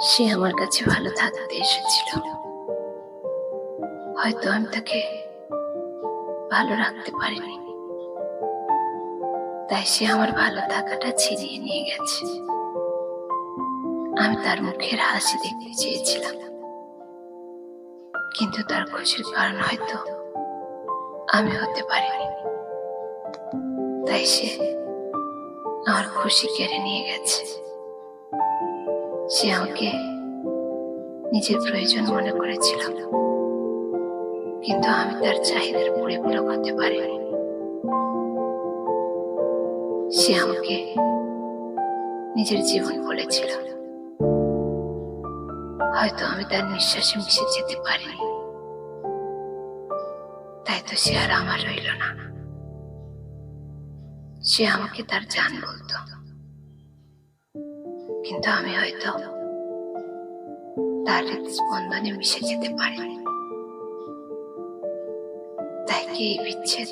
সে আমার কাছে ভালো থাকতে এসেছিল। হয়তো আমি তাকে ভালো রাখতে পারিনি। তাই সে আমার ভালো থাকাটা ছিনিয়ে নিয়ে গেছে। আমি তার মুখের হাসি দেখতে চেয়েছিলাম। কিন্তু তার খুশির কারণ হয়তো আমি হতে পারিনি। তাই সে আমার খুশি কেড়ে নিয়ে গেছে। সে আমাকে নিজের প্রয়োজন মনে করেছিল কিন্তু আমি তার চাহিদার পরিপূরক হতে পারিনি। সে আমাকে নিজের জীবন বলেছিল। হয়তো আমি তার নিঃশ্বাসে মিশে যেতে পারিনি। তাই তো সে আর আমার রইল না। সে আমাকে তার জান বলতো। কিন্তু আমি হয়তো তার স্পন্দনে মিশে যেতে পারিনি। তাই কি এই বিচ্ছেদ